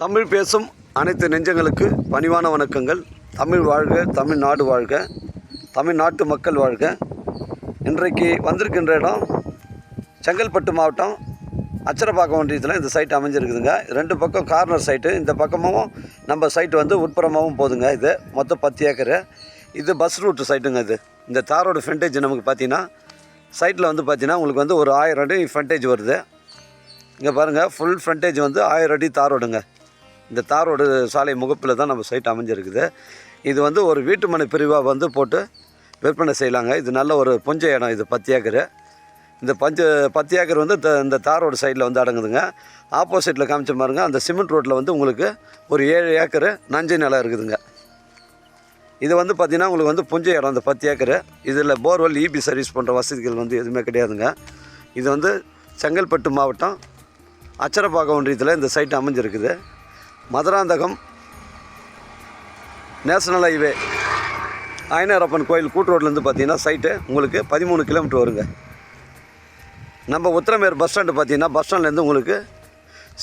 தமிழ் பேசும் அனைத்து நெஞ்சங்களுக்கு பணிவான வணக்கங்கள். தமிழ் வாழ்க தமிழ்நாடு வாழ்க தமிழ்நாட்டு மக்கள் வாழ்க. இன்றைக்கு வந்திருக்கின்ற இடம் செங்கல்பட்டு மாவட்டம். அச்சரப்பாக்கம் ஒன்றியத்தில் இந்த சைட் அமைஞ்சிருக்குதுங்க. ரெண்டு பக்கம் கார்னர் சைட்டு இந்த பக்கமும் நம்ம சைட்டு வந்து உட்புறமாகவும் போதுங்க இது. மொத்தம் பத்து ஏக்கரு. இது பஸ் ரூட்டு சைட்டுங்க இது. இந்த தாரோட ஃப்ரண்டேஜ் நமக்கு பார்த்தீங்கன்னா சைட்டில் வந்து பார்த்தீங்கன்னா உங்களுக்கு வந்து ஒரு ஆயிரம் அடி ஃப்ரண்டேஜ் வருது. இங்கே பாருங்கள் ஃபுல் ஃப்ரண்டேஜ் வந்து ஆயிரம் அடி தார் ரோடுங்க. இந்த தார் ரோடு சாலை முகப்பில் தான் நம்ம சைட் அமைஞ்சிருக்குது. இது வந்து ஒரு வீட்டு மனை பிரிவாக வந்து போட்டு விற்பனை செய்யலாங்க. இது நல்ல ஒரு புஞ்ச இடம் இது பத்து ஏக்கரு. இந்த பஞ்சு பத்து ஏக்கர் வந்து இந்த தார் ரோடு சைடில் வந்து அடங்குதுங்க. ஆப்போசிட்டில் காமிச்ச பாருங்க அந்த சிமெண்ட் ரோட்டில் வந்து உங்களுக்கு ஒரு ஏழு ஏக்கரு நஞ்சை நிலம் இருக்குதுங்க. இது வந்து பார்த்திங்கன்னா உங்களுக்கு வந்து புஞ்ச இடம் இந்த பத்து ஏக்கரு. இதில் போர்வெல் இபி சர்வீஸ் போன்ற வசதிகள் வந்து எதுவுமே கிடையாதுங்க. இது வந்து செங்கல்பட்டு மாவட்டம் அச்சரப்பாக்கம் ஒன்றியத்தில் இந்த சைட் அமைஞ்சிருக்குது. மதுராந்தகம் நேஷனல் ஹைவே ஆயனாரப்பன் கோயில் கூட்டு ரோட்லேருந்து பார்த்தீங்கன்னா சைட்டு உங்களுக்கு பதிமூணு கிலோமீட்டர் வருங்க. நம்ம உத்திரமேர் பஸ் ஸ்டாண்டு பார்த்தீங்கன்னா பஸ் ஸ்டாண்ட்லேருந்து உங்களுக்கு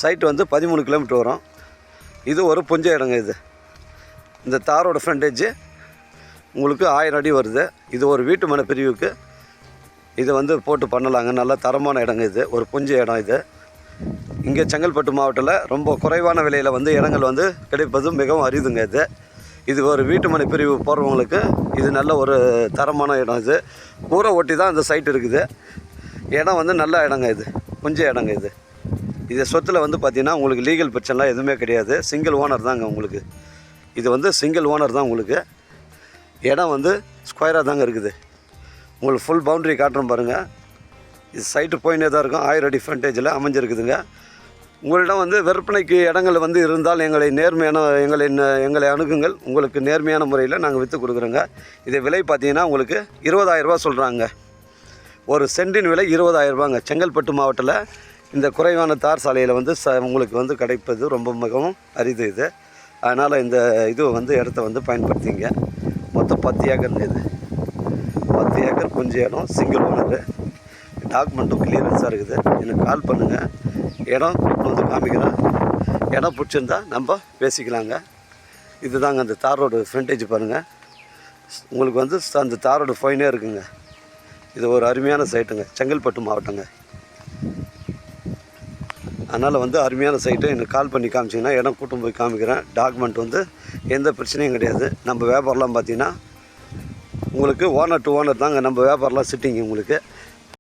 சைட்டு வந்து பதிமூணு கிலோமீட்டர் வரும். இது ஒரு புஞ்ச இடங்க இது. இந்த தாரோட ஃப்ரண்டேஜ் உங்களுக்கு ஆயிரம் அடி வருது. இது ஒரு வீட்டு மன பிரிவுக்கு இது வந்து போட்டு பண்ணலாங்க. நல்ல தரமான இடங்க இது. ஒரு புஞ்ச இடம் இது. இங்கே செங்கல்பட்டு மாவட்டத்தில் ரொம்ப குறைவான விலையில் வந்து இடங்கள் வந்து கிடைப்பது மிகவும் அரிதுங்க இது. இது ஒரு வீட்டு மனை பிரிவு போகிறவங்களுக்கு இது நல்ல ஒரு தரமான இடம் இது. ஊரை ஒட்டி தான் இந்த சைட் இருக்குது. இடம் வந்து நல்ல இடங்க இது. கொஞ்ச இடங்க இது. இது சொத்தில் வந்து பார்த்திங்கன்னா உங்களுக்கு லீகல் பிரச்சனைலாம் எதுவுமே கிடையாது. சிங்கிள் ஓனர் தாங்க உங்களுக்கு. இது வந்து சிங்கிள் ஓனர் தான் உங்களுக்கு. இடம் வந்து ஸ்கொயராக தாங்க இருக்குது. உங்களுக்கு ஃபுல் பவுண்ட்ரி காட்டுறோம் பாருங்கள் இது சைட்டு போயின்னே தான் இருக்கும். ஆயிரம் அடி ஃப்ரண்டேஜில் அமைஞ்சிருக்குதுங்க. உங்களிடம் வந்து விற்பனைக்கு இடங்கள் வந்து இருந்தால் எங்களை நேர்மையான எங்களை எங்களை அணுகுங்கள். உங்களுக்கு நேர்மையான முறையில் நாங்கள் விற்று கொடுக்குறோங்க. இதை விலை பார்த்தீங்கன்னா உங்களுக்கு இருபதாயிரரூபா சொல்கிறாங்க ஒரு சென்டின் விலை இருபதாயிரரூபாங்க செங்கல்பட்டு மாவட்டத்தில் இந்த குறைவான தார் சாலையில் வந்து ச உங்களுக்கு வந்து கிடைப்பது ரொம்ப மிகவும் அரிது இது. அதனால் இந்த இது வந்து இடத்த வந்து பயன்படுத்திங்க. மொத்தம் பத்து ஏக்கர் இது. பத்து ஏக்கர் கொஞ்சம் இடம் சிங்கிள் ஓனரு டாக்குமெண்ட்டும் கிளியரன்ஸாக இருக்குது. எனக்கு கால் பண்ணுங்கள் இடம் வந்து காமிக்கிறேன். இடம் பிடிச்சிருந்தா நம்ம பேசிக்கலாங்க. இதுதாங்க அந்த தார் ரோடு ஃப்ரண்டேஜ் பாருங்கள் உங்களுக்கு வந்து அந்த தார் ரோடு ஃபைனே இருக்குங்க. இது ஒரு அருமையான சைட்டுங்க செங்கல்பட்டு மாவட்டங்க. அதனால் வந்து அருமையான சைட்டு எனக்கு கால் பண்ணி காமிச்சிங்கன்னா இடம் கூட்டம் போய் காமிக்கிறேன். டாக்குமெண்ட் வந்து எந்த பிரச்சனையும் கிடையாது. நம்ம வியாபாரம்லாம் பார்த்தீங்கன்னா உங்களுக்கு ஓனர் டு ஓனர் தாங்க. நம்ம வியாபாரம்லாம் சிட்டிங்க உங்களுக்கு.